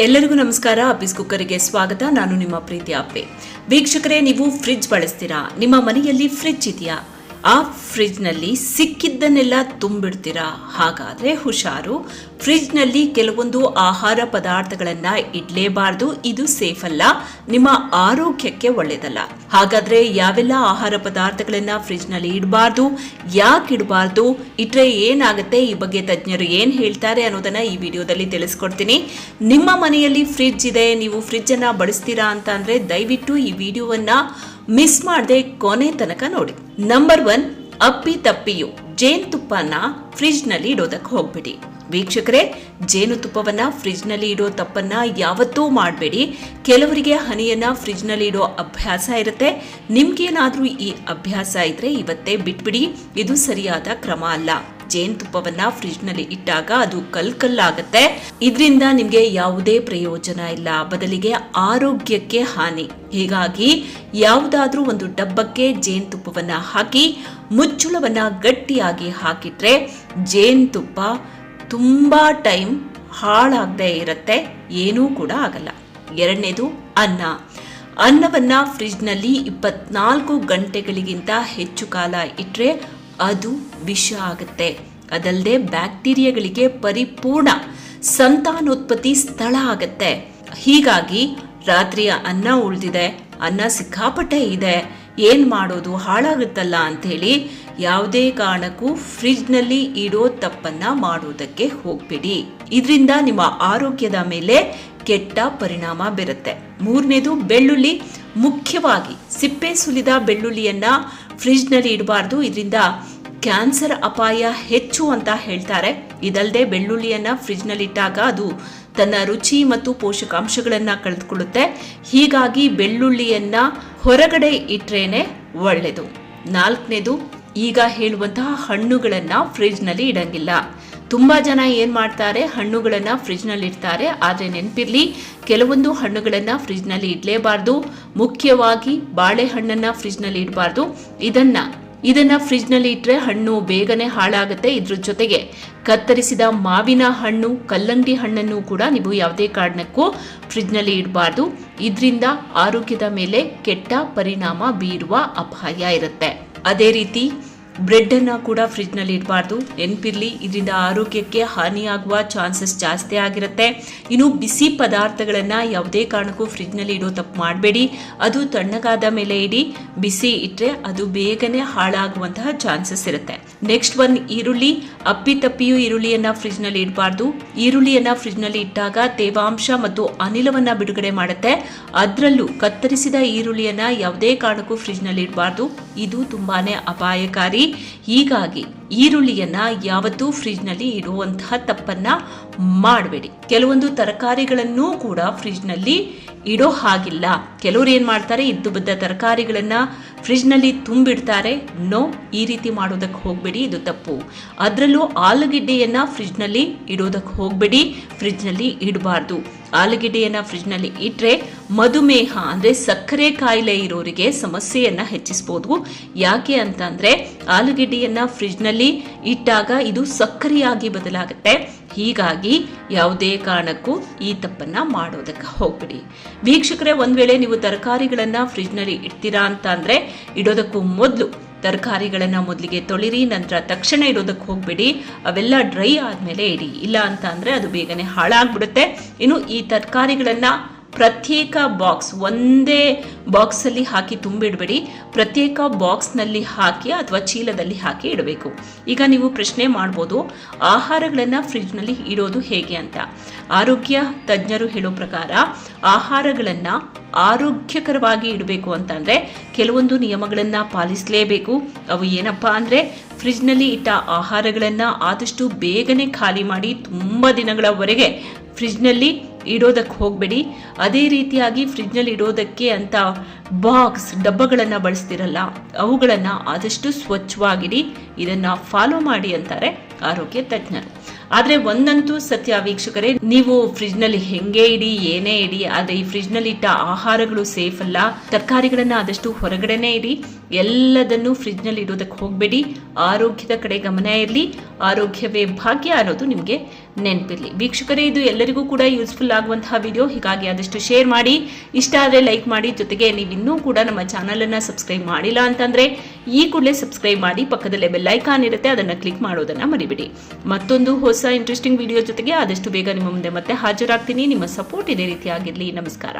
ಎಲ್ಲರಿಗೂ ನಮಸ್ಕಾರ. ಅಪ್ಪಿಸ್ ಕುಕ್ಕರಿಗೆ ಸ್ವಾಗತ. ನಾನು ನಿಮ್ಮ ಪ್ರೀತಿ ಅಪ್ಪೆ ವೀಕ್ಷಕರೇ, ನೀವು ಫ್ರಿಡ್ಜ್ ಬಳಸ್ತೀರಾ? ನಿಮ್ಮ ಮನೆಯಲ್ಲಿ ಫ್ರಿಡ್ಜ್ ಇದೆಯಾ? ಆ ಫ್ರಿಜ್ನಲ್ಲಿ ಸಿಕ್ಕಿದ್ದನ್ನೆಲ್ಲ ತುಂಬಿಡ್ತೀರಾ? ಹಾಗಾದರೆ ಹುಷಾರು. ಫ್ರಿಜ್ನಲ್ಲಿ ಕೆಲವೊಂದು ಆಹಾರ ಪದಾರ್ಥಗಳನ್ನು ಇಡಲೇಬಾರ್ದು. ಇದು ಸೇಫ್ ಅಲ್ಲ. ನಿಮ್ಮ ಆರೋಗ್ಯಕ್ಕೆ ಒಳ್ಳೆಯದಲ್ಲ ಹಾಗಾದರೆ ಯಾವೆಲ್ಲ ಆಹಾರ ಪದಾರ್ಥಗಳನ್ನು ಫ್ರಿಜ್ನಲ್ಲಿ ಇಡಬಾರ್ದು? ಯಾಕೆ ಇಡಬಾರ್ದು? ಇಟ್ಟರೆ ಏನಾಗುತ್ತೆ? ಈ ಬಗ್ಗೆ ತಜ್ಞರು ಏನು ಹೇಳ್ತಾರೆ ಅನ್ನೋದನ್ನು ಈ ವಿಡಿಯೋದಲ್ಲಿ ತಿಳಿಸ್ಕೊಡ್ತೀನಿ. ನಿಮ್ಮ ಮನೆಯಲ್ಲಿ ಫ್ರಿಜ್ ಇದೆ. ನೀವು ಫ್ರಿಜ್ಜನ್ನು ಬಳಸ್ತೀರಾ ಅಂತ ಅಂದರೆ ದಯವಿಟ್ಟು ಈ ವಿಡಿಯೋವನ್ನ ಮಿಸ್ ಮಾಡದೆ ಕೊನೆ ತನಕ ನೋಡಿ. ನಂಬರ್ ಒನ್ ಅಪ್ಪಿ ತಪ್ಪಿಯು. ಜೇನುತುಪ್ಪನ ಫ್ರಿಡ್ಜ್ನಲ್ಲಿ ಇಡೋದಕ್ಕೆ ಹೋಗ್ಬಿಡಿ. ವೀಕ್ಷಕರೇ ಜೇನುತುಪ್ಪವನ್ನ ಫ್ರಿಡ್ಜ್ನಲ್ಲಿ ಇಡೋ ತಪ್ಪನ್ನ ಯಾವತ್ತೂ ಮಾಡಬೇಡಿ. ಕೆಲವರಿಗೆ ಹನಿಯನ್ನ ಫ್ರಿಡ್ಜ್ನಲ್ಲಿ ಇಡೋ ಅಭ್ಯಾಸ ಇರುತ್ತೆ. ನಿಮ್ಗೇನಾದ್ರೂ ಈ ಅಭ್ಯಾಸ ಇದ್ರೆ ಇವತ್ತೇ ಬಿಟ್ಬಿಡಿ. ಇದು ಸರಿಯಾದ ಕ್ರಮ ಅಲ್ಲ. ಜೇನುತುಪ್ಪವನ್ನ ಫ್ರಿಡ್ಜ್ನಲ್ಲಿ ಇಟ್ಟಾಗ ಅದು ಕಲ್ ಕಲ್ಲಾಗತ್ತೆ ಇದರಿಂದ ನಿಮಗೆ ಯಾವುದೇ ಪ್ರಯೋಜನ ಇಲ್ಲ. ಬದಲಿಗೆ ಆರೋಗ್ಯಕ್ಕೆ ಹಾನಿ. ಹೀಗಾಗಿ ಯಾವುದಾದ್ರೂ ಒಂದು ಡಬ್ಬಕ್ಕೆ ಜೇನುತುಪ್ಪವನ್ನ ಹಾಕಿ, ಮುಚ್ಚುಳವನ್ನ ಗಟ್ಟಿಯಾಗಿ ಹಾಕಿಟ್ರೆ ಜೇನುತುಪ್ಪ ತುಂಬಾ ಟೈಮ್ ಹಾಳಾಗದೆ ಇರುತ್ತೆ. ಏನೂ ಕೂಡ ಆಗಲ್ಲ. ಎರಡನೇದು ಅನ್ನ. ಅನ್ನವನ್ನ ಫ್ರಿಜ್ನಲ್ಲಿ ಇಪ್ಪತ್ನಾಲ್ಕು ಗಂಟೆಗಳಿಗಿಂತ ಹೆಚ್ಚು ಕಾಲ ಇಟ್ಟರೆ ಅದು ವಿಷ ಆಗುತ್ತೆ. ಅದಲ್ಲದೆ ಬ್ಯಾಕ್ಟೀರಿಯಾಗಳಿಗೆ ಪರಿಪೂರ್ಣ ಸಂತಾನೋತ್ಪತ್ತಿ ಸ್ಥಳ ಆಗತ್ತೆ. ಹೀಗಾಗಿ ರಾತ್ರಿಯ ಅನ್ನ ಉಳಿದಿದೆ, ಅನ್ನ ಸಿಕ್ಕಾಪಟ್ಟೆ ಇದೆ. ಏನ್ ಮಾಡೋದು ಹಾಳಾಗುತ್ತಲ್ಲ ಅಂಥೇಳಿ ಯಾವುದೇ ಕಾರಣಕ್ಕೂ ಫ್ರಿಜ್ನಲ್ಲಿ ಇಡೋ ತಪ್ಪನ್ನ ಮಾಡೋದಕ್ಕೆ ಹೋಗಬೇಡಿ. ಇದರಿಂದ ನಿಮ್ಮ ಆರೋಗ್ಯದ ಮೇಲೆ ಕೆಟ್ಟ ಪರಿಣಾಮ ಬೀರುತ್ತೆ. ಮೂರನೇದು ಬೆಳ್ಳುಳ್ಳಿ. ಮುಖ್ಯವಾಗಿ ಸಿಪ್ಪೆ ಸುಲಿದ ಬೆಳ್ಳುಳ್ಳಿಯನ್ನ ಫ್ರಿಡ್ಜ್ನಲ್ಲಿ ಇಡಬಾರ್ದು, ಇದರಿಂದ ಕ್ಯಾನ್ಸರ್ ಅಪಾಯ ಹೆಚ್ಚು ಅಂತ ಹೇಳ್ತಾರೆ. ಇದಲ್ಲದೆ ಬೆಳ್ಳುಳ್ಳಿಯನ್ನ ಫ್ರಿಜ್ನಲ್ಲಿಟ್ಟಾಗ ಅದು ತನ್ನ ರುಚಿ ಮತ್ತು ಪೋಷಕಾಂಶಗಳನ್ನ ಕಳೆದುಕೊಳ್ಳುತ್ತೆ. ಹೀಗಾಗಿ ಬೆಳ್ಳುಳ್ಳಿಯನ್ನ ಹೊರಗಡೆ ಇಟ್ರೇನೆ ಒಳ್ಳೆಯದು ನಾಲ್ಕನೇದು, ಈಗ ಹೇಳುವಂತಹ ಹಣ್ಣುಗಳನ್ನ ಫ್ರಿಜ್ನಲ್ಲಿ ಇಡಂಗಿಲ್ಲ. ತುಂಬಾ ಜನ ಏನ್ ಮಾಡ್ತಾರೆ, ಹಣ್ಣುಗಳನ್ನ ಫ್ರಿಡ್ಜ್ನಲ್ಲಿ ಇಡ್ತಾರೆ. ಆದ್ರೆ ನೆನಪಿರ್ಲಿ, ಕೆಲವೊಂದು ಹಣ್ಣುಗಳನ್ನ ಫ್ರಿಡ್ಜ್ನಲ್ಲಿ ಇಡಲೇಬಾರ್ದು. ಮುಖ್ಯವಾಗಿ ಬಾಳೆಹಣ್ಣನ್ನ ಫ್ರಿಡ್ಜ್ನಲ್ಲಿ ಇಡಬಾರ್ದು. ಇದನ್ನ ಇದನ್ನ ಫ್ರಿಡ್ಜ್ನಲ್ಲಿ ಇಟ್ಟರೆ ಹಣ್ಣು ಬೇಗನೆ ಹಾಳಾಗುತ್ತೆ. ಇದ್ರ ಜೊತೆಗೆ ಕತ್ತರಿಸಿದ ಮಾವಿನ ಹಣ್ಣು, ಕಲ್ಲಂಗಡಿ ಹಣ್ಣನ್ನು ಕೂಡ ನೀವು ಯಾವುದೇ ಕಾರಣಕ್ಕೂ ಫ್ರಿಡ್ಜ್ನಲ್ಲಿ ಇಡಬಾರ್ದು. ಇದರಿಂದ ಆರೋಗ್ಯದ ಮೇಲೆ ಕೆಟ್ಟ ಪರಿಣಾಮ ಬೀರುವ ಅಪಾಯ ಇರುತ್ತೆ. ಅದೇ ರೀತಿ ಬ್ರೆಡ್ ಅನ್ನ ಕೂಡ ಫ್ರಿಡ್ಜ್ನಲ್ಲಿ ಇಡಬಾರ್ದು. ನೆನಪಿರಲಿ, ಇದರಿಂದ ಆರೋಗ್ಯಕ್ಕೆ ಹಾನಿಯಾಗುವ ಚಾನ್ಸಸ್ ಜಾಸ್ತಿ ಆಗಿರುತ್ತೆ. ಇನ್ನು ಬಿಸಿ ಪದಾರ್ಥಗಳನ್ನು ಯಾವುದೇ ಕಾರಣಕ್ಕೂ ಫ್ರಿಡ್ಜ್ನಲ್ಲಿ ಇಡೋ ತಪ್ಪು ಮಾಡಬೇಡಿ. ಅದು ತಣ್ಣಗಾದ ಮೇಲೆ ಇಡಿ. ಬಿಸಿ ಇಟ್ಟರೆ ಅದು ಬೇಗನೆ ಹಾಳಾಗುವಂತಹ ಚಾನ್ಸಸ್ ಇರುತ್ತೆ. ನೆಕ್ಸ್ಟ್ ಒನ್ ಈರುಳ್ಳಿ. ಅಪ್ಪಿ ಈರುಳ್ಳಿಯನ್ನು ಫ್ರಿಡ್ಜ್ನಲ್ಲಿ ಇಡಬಾರ್ದು. ಈರುಳ್ಳಿಯನ್ನು ಫ್ರಿಡ್ಜ್ನಲ್ಲಿ ಇಟ್ಟಾಗ ತೇವಾಂಶ ಮತ್ತು ಅನಿಲವನ್ನ ಬಿಡುಗಡೆ ಮಾಡುತ್ತೆ. ಅದರಲ್ಲೂ ಕತ್ತರಿಸಿದ ಈರುಳ್ಳಿಯನ್ನು ಯಾವುದೇ ಕಾರಣಕ್ಕೂ ಫ್ರಿಡ್ಜ್ನಲ್ಲಿ ಇಡಬಾರ್ದು. ಇದು ತುಂಬಾನೇ ಅಪಾಯಕಾರಿ. ಹೀಗಾಗಿ ಈರುಳ್ಳಿಯನ್ನ ಯಾವತ್ತೂ ಫ್ರಿಡ್ಜ್ನಲ್ಲಿ ಇಡುವಂತಹ ತಪ್ಪನ್ನ ಮಾಡಬೇಡಿ. ಕೆಲವೊಂದು ತರಕಾರಿಗಳನ್ನೂ ಕೂಡ ಫ್ರಿಡ್ಜ್ನಲ್ಲಿ ಇಡೋ ಹಾಗಿಲ್ಲ. ಕೆಲವರು ಏನ್ ಮಾಡ್ತಾರೆ, ಇದ್ದು ಬಿದ್ದ ತರಕಾರಿಗಳನ್ನ ಫ್ರಿಡ್ಜ್ನಲ್ಲಿ ತುಂಬಿಡ್ತಾರೆ. ನೋ, ಈ ರೀತಿ ಮಾಡೋದಕ್ಕೆ ಹೋಗ್ಬೇಡಿ, ಇದು ತಪ್ಪು. ಅದರಲ್ಲೂ ಆಲೂಗೆಡ್ಡೆಯನ್ನ ಫ್ರಿಡ್ಜ್ನಲ್ಲಿ ಇಡೋದಕ್ಕೆ ಹೋಗ್ಬೇಡಿ ಫ್ರಿಡ್ಜ್ನಲ್ಲಿ ಇಡಬಾರ್ದು. ಆಲೂಗೆಡ್ಡೆಯನ್ನ ಫ್ರಿಡ್ಜ್ನಲ್ಲಿ ಇಟ್ರೆ ಮಧುಮೇಹ ಅಂದ್ರೆ ಸಕ್ಕರೆ ಕಾಯಿಲೆ ಇರೋರಿಗೆ ಸಮಸ್ಯೆಯನ್ನು ಹೆಚ್ಚಿಸಬಹುದು ಯಾಕೆ ಅಂತಂದ್ರೆ ಆಲೂಗೆಡ್ಡೆಯನ್ನು ಫ್ರಿಜ್ನಲ್ಲಿ ಇಟ್ಟಾಗ ಇದು ಸಕ್ಕರೆಯಾಗಿ ಬದಲಾಗುತ್ತೆ. ಹೀಗಾಗಿ ಯಾವುದೇ ಕಾರಣಕ್ಕೂ ಈ ತಪ್ಪನ್ನ ಮಾಡೋದಕ್ಕೆ ಹೋಗ್ಬಿಡಿ. ವೀಕ್ಷಕರೇ, ಒಂದ್ ವೇಳೆ ನೀವು ತರಕಾರಿಗಳನ್ನು ಫ್ರಿಜ್ನಲ್ಲಿ ಇಡ್ತೀರಾ ಅಂತ ಅಂದ್ರೆ ಇಡೋದಕ್ಕೂ ಮೊದಲು ತರಕಾರಿಗಳನ್ನು ಮೊದಲಿಗೆ ತೊಳಿರಿ, ನಂತರ ತಕ್ಷಣ ಇಡೋದಕ್ಕೆ ಹೋಗಬೇಡಿ. ಅವೆಲ್ಲ ಡ್ರೈ ಆದಮೇಲೆ ಇಡಿ. ಇಲ್ಲ ಅಂತ ಅಂದ್ರೆ ಅದು ಬೇಗನೆ ಹಾಳಾಗ್ಬಿಡುತ್ತೆ. ಇನ್ನು ಈ ತರಕಾರಿಗಳನ್ನ ಪ್ರತ್ಯೇಕ ಬಾಕ್ಸ್, ಒಂದೇ ಬಾಕ್ಸಲ್ಲಿ ಹಾಕಿ ತುಂಬಿಡಬೇಡಿ. ಪ್ರತ್ಯೇಕ ಬಾಕ್ಸ್ನಲ್ಲಿ ಹಾಕಿ ಅಥವಾ ಚೀಲದಲ್ಲಿ ಹಾಕಿ ಇಡಬೇಕು. ಈಗ ನೀವು ಪ್ರಶ್ನೆ ಮಾಡ್ಬೋದು, ಆಹಾರಗಳನ್ನು ಫ್ರಿಡ್ಜ್ನಲ್ಲಿ ಇಡೋದು ಹೇಗೆ ಅಂತ. ಆರೋಗ್ಯ ತಜ್ಞರು ಹೇಳೋ ಪ್ರಕಾರ, ಆಹಾರಗಳನ್ನು ಆರೋಗ್ಯಕರವಾಗಿ ಇಡಬೇಕು ಅಂತಂದರೆ ಕೆಲವೊಂದು ನಿಯಮಗಳನ್ನು ಪಾಲಿಸಲೇಬೇಕು. ಅವು ಏನಪ್ಪಾ ಅಂದ್ರೆ ಫ್ರಿಡ್ಜ್ನಲ್ಲಿ ಇಟ್ಟ ಆಹಾರಗಳನ್ನು ಆದಷ್ಟು ಬೇಗನೆ ಖಾಲಿ ಮಾಡಿ ತುಂಬಾ ದಿನಗಳವರೆಗೆ ಫ್ರಿಡ್ಜ್ನಲ್ಲಿ ಇಡೋದಕ್ಕೆ ಹೋಗಬೇಡಿ. ಅದೇ ರೀತಿಯಾಗಿ ಫ್ರಿಜ್ನಲ್ಲಿ ಇಡೋದಕ್ಕೆ ಅಂತ ಬಾಕ್ಸ್ ಡಬ್ಬಗಳನ್ನು ಬಳಸ್ತಿರಲ್ಲ, ಅವುಗಳನ್ನು ಆದಷ್ಟು ಸ್ವಚ್ಛವಾಗಿಡಿ, ಇದನ್ನ ಫಾಲೋ ಮಾಡಿ ಅಂತಾರೆ ಆರೋಗ್ಯ ತಜ್ಞರು. ಆದ್ರೆ ಒಂದಂತೂ ಸತ್ಯ ವೀಕ್ಷಕರೇ, ನೀವು ಫ್ರಿಜ್ನಲ್ಲಿ ಹೆಂಗೆ ಇಡಿ, ಏನೇ ಇಡಿ, ಆದ್ರೆ ಈ ಫ್ರಿಜ್ನಲ್ಲಿ ಇಟ್ಟ ಆಹಾರಗಳು ಸೇಫ್ ಅಲ್ಲ. ತರಕಾರಿಗಳನ್ನ ಆದಷ್ಟು ಹೊರಗಡೆನೆ ಇಡಿ, ಎಲ್ಲದನ್ನು ಫ್ರಿಜ್ನಲ್ಲಿ ಇಡೋದಕ್ಕೆ ಹೋಗ್ಬೇಡಿ. ಆರೋಗ್ಯದ ಕಡೆ ಗಮನ ಇರಲಿ. ಆರೋಗ್ಯವೇ ಭಾಗ್ಯ ಅನ್ನೋದು ನಿಮಗೆ ನೆನಪಿರಲಿ. ವೀಕ್ಷಕರೇ, ಇದು ಎಲ್ಲರಿಗೂ ಕೂಡ ಯೂಸ್ಫುಲ್ ಆಗುವಂತಹ ವಿಡಿಯೋ ಹೀಗಾಗಿ ಆದಷ್ಟು ಶೇರ್ ಮಾಡಿ. ಇಷ್ಟ ಆದರೆ ಲೈಕ್ ಮಾಡಿ. ಜೊತೆಗೆ ನೀವು ಇನ್ನೂ ಕೂಡ ನಮ್ಮ ಚಾನಲನ್ನು ಸಬ್ಸ್ಕ್ರೈಬ್ ಮಾಡಿಲ್ಲ ಅಂತಂದ್ರೆ ಈ ಕೂಡಲೇ ಸಬ್ಸ್ಕ್ರೈಬ್ ಮಾಡಿ ಪಕ್ಕದಲ್ಲೇ ಐಕಾನ್ ಇರುತ್ತೆ, ಅದನ್ನು ಕ್ಲಿಕ್ ಮಾಡೋದನ್ನು ಮರಿಬಿಡಿ. ಮತ್ತೊಂದು ಹೊಸ ಇಂಟ್ರೆಸ್ಟಿಂಗ್ ವಿಡಿಯೋ ಜೊತೆಗೆ ಆದಷ್ಟು ಬೇಗ ನಿಮ್ಮ ಮುಂದೆ ಮತ್ತೆ ಹಾಜರಾಗ್ತೀನಿ. ನಿಮ್ಮ ಸಪೋರ್ಟ್ ಇದೇ ರೀತಿಯಾಗಿರಲಿ ನಮಸ್ಕಾರ.